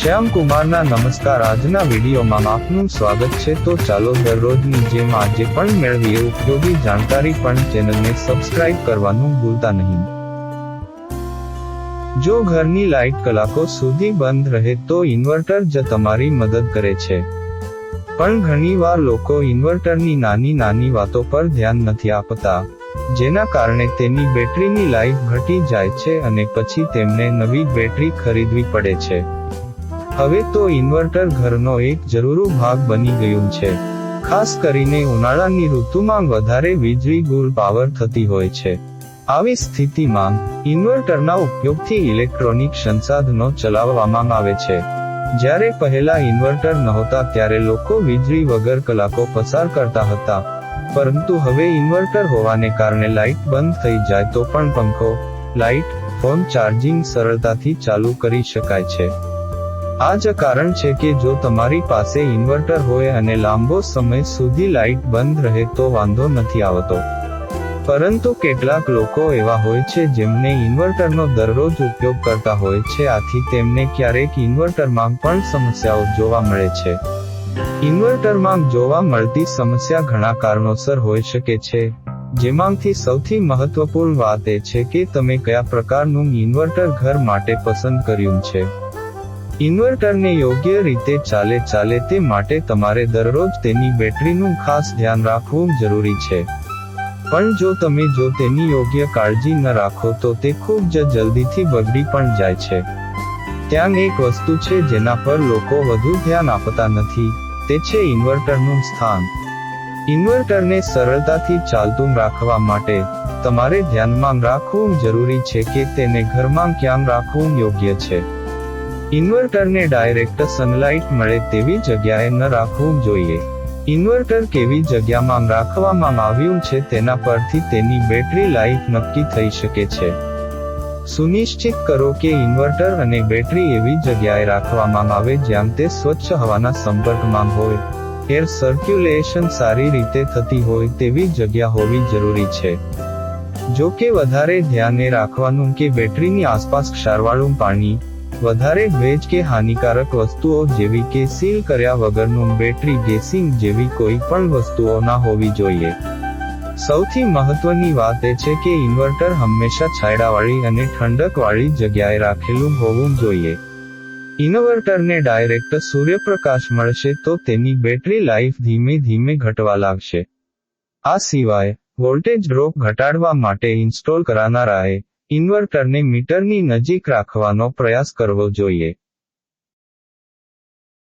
શ્યામ કુમારના નમસ્કાર. આજના વિડીયોમાં આપનું સ્વાગત છે. તો ચાલો દરરોજની જેમ આજે પણ મેળવીએ ઉપયોગી જાણકારી પણ ચેનલને સબસ્ક્રાઇબ કરવાનું ભૂલતા નહીં. જો ઘરની લાઇટ કલાકો સુધી બંધ રહે તો ઇન્વર્ટર જ તમારી મદદ કરે છે. પણ ઘણીવાર લોકો ઇન્વર્ટરની નાની નાની વાતો પર ધ્યાન નથી આપતા, જેના કારણે તેની બેટરીની લાઈફ ઘટી જાય છે અને પછી તેમને નવી બેટરી ખરીદવી પડે છે. હવે તો ઇન્વર્ટર ઘરનો એક જરૂરી ભાગ બની ગયું છે. ખાસ કરીને ઉનાળાની ઋતુમાં વધારે વીજળી ગુલ પાવર થતી હોય છે. આવી સ્થિતિમાં ઇન્વર્ટરના ઉપયોગથી ઇલેક્ટ્રોનિક સંસાધનો ચલાવવામાં આવે છે. જ્યારે પહેલા ઇન્વર્ટર નહોતા ત્યારે લોકો વીજળી વગર કલાકો પસાર કરતા હતા. પરંતુ હવે ઇન્વર્ટર હોવાને કારણે લાઇટ બંધ થઈ જાય તો પણ પંખો, લાઇટ, ફોન ચાર્જિંગ સરળતાથી ચાલુ કરી શકાય છે. આ જ કારણ છે કે જો તમારી પાસે ઇન્વર્ટર હોય અને લાંબો સમય સુધી લાઇટ બંધ રહે તો વાંધો નથી આવતો. પરંતુ કેટલાક લોકો એવા હોય છે જેમને ઇન્વર્ટરનો દરરોજ ઉપયોગ કરતા હોય છે, આથી તેમને ક્યારેક ઇન્વર્ટરમાં પણ સમસ્યાઓ જોવા મળે છે. ઇન્વર્ટરમાં જોવા મળતી સમસ્યા ઘણા કારણોસર હોઈ શકે છે. જેમાંથી સૌથી મહત્વપૂર્ણ વાત એ છે કે તમે કયા પ્રકારનું ઇન્વર્ટર ઘર માટે પસંદ કર્યું છે. ઇન્વર્ટરને યોગ્ય રીતે ચાલે ચાલે તે માટે તમારે દરરોજ તેની બેટરીનું ખાસ ધ્યાન રાખવું જરૂરી છે. પણ જો તમે જો તેની યોગ્ય કાળજી ન રાખો તો તે ખૂબ જ જલ્દીથી બગડી પણ જાય છે. ત્યાં એક વસ્તુ છે જેના પર લોકો વધુ ધ્યાન આપતા નથી, તે છે ઇન્વર્ટરનું સ્થાન. ઇન્વર્ટરને સરળતાથી ચાલતું રાખવા માટે તમારે ધ્યાનમાં રાખવું જરૂરી છે કે તેને ઘરમાં ક્યાં રાખવું યોગ્ય છે. ઇન્વર્ટરને ડાયરેક્ટ સનલાઇટ મળે તેવી જગ્યાએ ન રાખવું જોઈએ. ઇન્વર્ટર કેવી જગ્યામાં રાખવામાં આવ્યું છે તેના પરથી તેની બેટરી લાઈફ નક્કી થઈ શકે છે. સુનિશ્ચિત કરો કે ઇન્વર્ટર અને બેટરી એવી જગ્યાએ રાખવામાં આવે જ્યાં તે સ્વચ્છ હવાના સંપર્કમાં હોય. એર સર્ક્યુલેશન સારી રીતે થતી હોય તેવી જગ્યા હોવી જરૂરી છે. જો કે વધારે ધ્યાને રાખવાનું કે બેટરીની આસપાસ ક્ષારવાળું પાણી વધારે ભેજ કે હાનિકારક વસ્તુઓ જેવી કે સીલ કર્યા વગરનું બેટરી ગેસિંગ જેવી કોઈ પણ વસ્તુઓ ના હોવી જોઈએ. સૌથી મહત્વની વાત એ છે કે ઇન્વર્ટર હંમેશા છાયડાવાળી અને ઠંડકવાળી જગ્યાએ રાખેલું હોવું જોઈએ. ઇન્વર્ટરને ડાયરેક્ટ સૂર્યપ્રકાશ મળશે તો તેની બેટરી લાઈફ ધીમે ધીમે ઘટવા લાગશે. આ સિવાય, વોલ્ટેજ ડ્રોપ ઘટાડવા માટે ઇન્સ્ટોલ કરાનારાએ ઇન્વર્ટરને મીટરની નજીક રાખવાનો પ્રયાસ કરવો જોઈએ.